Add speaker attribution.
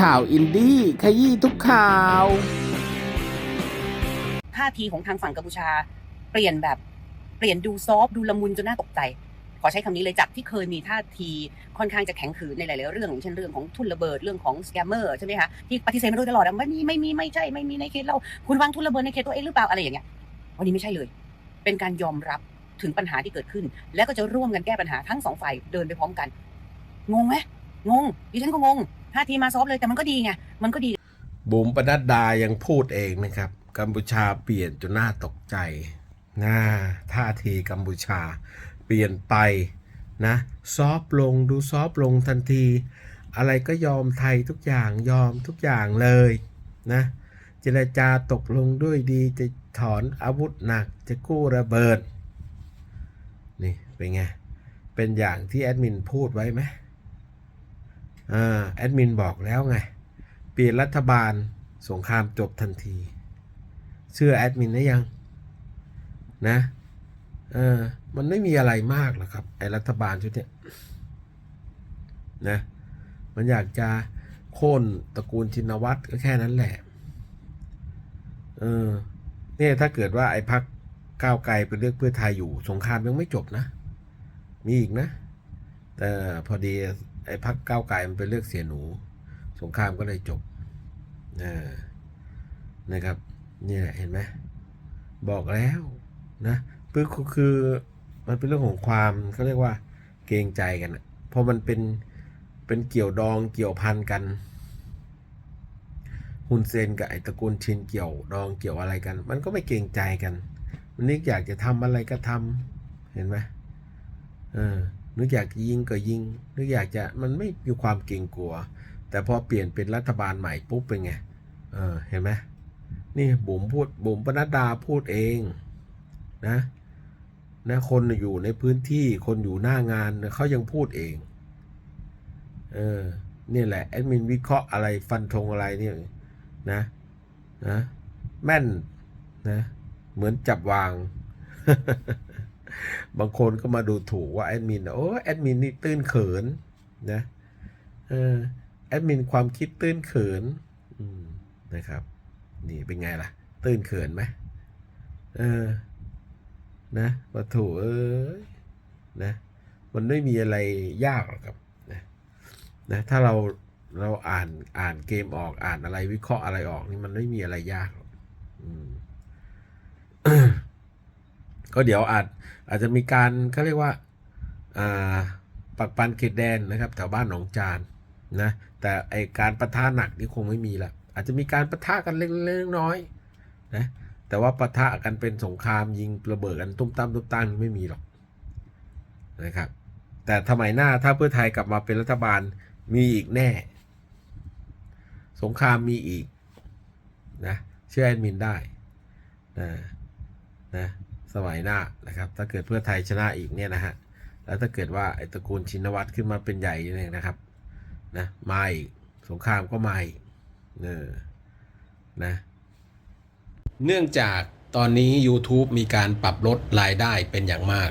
Speaker 1: ข่าวอินดี้ขยี้ทุกข่าว
Speaker 2: ท่าทีของทางฝั่งกัมพูชา เปลี่ยนแบบเปลี่ยนดูซอฟดูละมุนจนน่าตกใจ ขอใช้คำนี้เลยจากที่เคยมีท่าทีค่อนข้างจะแข็งขืนในหลายๆเรื่องอย่างเช่นเรื่องของทุนระเบิดเรื่องของสแกมเมอร์ใช่ไหมคะที่ปฏิเสธมาโดยตลอดอะไม่มีไม่มีไม่ใช่ไม่มีในเขตเราคุณวางทุนระเบิดในเขตตัวเองหรือเปล่าอะไรอย่างเงี้ยวันนี้ไม่ใช่เลย เป็นการยอมรับถึงปัญหาที่เกิดขึ้น แล้วก็จะร่วมกันแก้ปัญหาทั้งสองฝ่ายเดินไปพร้อมกัน งงไหมงงดิฉันก็งง ท่าทีมาซอฟเลยแต่มันก็ดีไงมันก็ดี
Speaker 1: บุ๋มปนัดดายังพูดเองนะครับ กัมพูชาเปลี่ยนจนน่าตกใจนะท่าทีกัมพูชา เปลี่ยนไปนะซอฟลงดูซอฟลงทันที อะไรก็ยอมไทยทุกอย่างยอมทุกอย่างเลยนะเจรจาตกลงด้วยดีจะถอนอาวุธหนักจะกู้ระเบิด นี่เป็นไง เป็นอย่างที่แอดมินพูดไว้ไหม แอดมินบอกแล้วไง เปลี่ยนรัฐบาลสงครามจบทันที เชื่อแอดมินได้ยัง นะเออมันไม่มีอะไรมากหรอกครับ ไอรัฐบาลชุดเนี้ยนะมันอยากจะโค่นตระกูลชินวัตรก็แค่นั้นแหละเออเนี่ยถ้าเกิดว่าไอ้พักก้าวไกลไปเลือกเพื่อไทยอยู่ สงครามยังไม่จบนะ มีอีกนะ แต่พอดี ไอ้พักก้าวไกลมันไปเลือกเสียหนู สงครามก็เลยจบนะครับนี่ยเห็นไหมบอกแล้วนะคือคือมันเป็นเรื่องของความเขาเรียกว่าเกรงใจกันเพราะมันเป็นเป็นเกี่ยวดองเกี่ยวพันกันฮุนเซนกับไอตระกูลชินเกี่ยวดองเกี่ยวอะไรกัน มันก็ไม่เกรงใจกัน มันนึกอยากจะทำอะไรก็ทำเห็นไหมเออ นึกอยากจะยิงก็ยิง นึกอยากจะมันไม่มีความเกรงกลัว แต่พอเปลี่ยนเป็นรัฐบาลใหม่ปุ๊บเป็นไงเออเห็นไหมนี่บุ๋มพูดบุ๋มปนัดดาพูดเองนะนะคนอยู่ในพื้นที่คนอยู่หน้างานเขายังพูดเองเออนี่แหละแอดมินวิเคราะห์อะไรฟันธงอะไรเนี่ยนะนะแม่นนะเหมือนจับวาง บางคนก็มาดูถูกว่าแอดมินโอ้แอดมินนี่ตื้นเขินนะเออแอดมินความคิดตื้นเขินนะครับ นี่เป็นไงล่ะ ตื้นเขินไหมเออนะวัตถุเอ้ยนะมันไม่มีอะไรยากหรอกครับนะนะถ้าเราเราอ่านอ่านเกมออกอ่านอะไรวิเคราะห์อะไรออกนี่มันไม่มีอะไรยากหรอกอืม ก็เดี๋ยวอาจอาจจะมีการเขาเรียกว่าปักปันเขตแดนนะครับแถวบ้านหนองจานนะแต่ไอการประทะหนักนี่คงไม่มีละอาจจะมีการประทะกันเล็กๆน้อยๆนะแต่ว่าประทะกันเป็นสงครามยิงระเบิดกันตุ้มตามตุ้มตามนี่ไม่มีหรอกนะครับแต่สมัยหน้าถ้าเพื่อไทยกลับมาเป็นรัฐบาลมีอีกแน่ สงครามมีอีกนะเชื่อแอดมินได้นะนะ สมัยหน้านะครับ ถ้าเกิดเพื่อไทยชนะอีกเนี่ยนะฮะแล้วถ้าเกิดว่าไอ้ตระกูลชินวัตรขึ้นมาเป็นใหญ่เนี่ยนะครับนะมาอีกสงครามก็มาอีกเออนะ
Speaker 3: เนื่องจากตอนนี้ YouTube มีการปรับลดรายได้เป็นอย่างมาก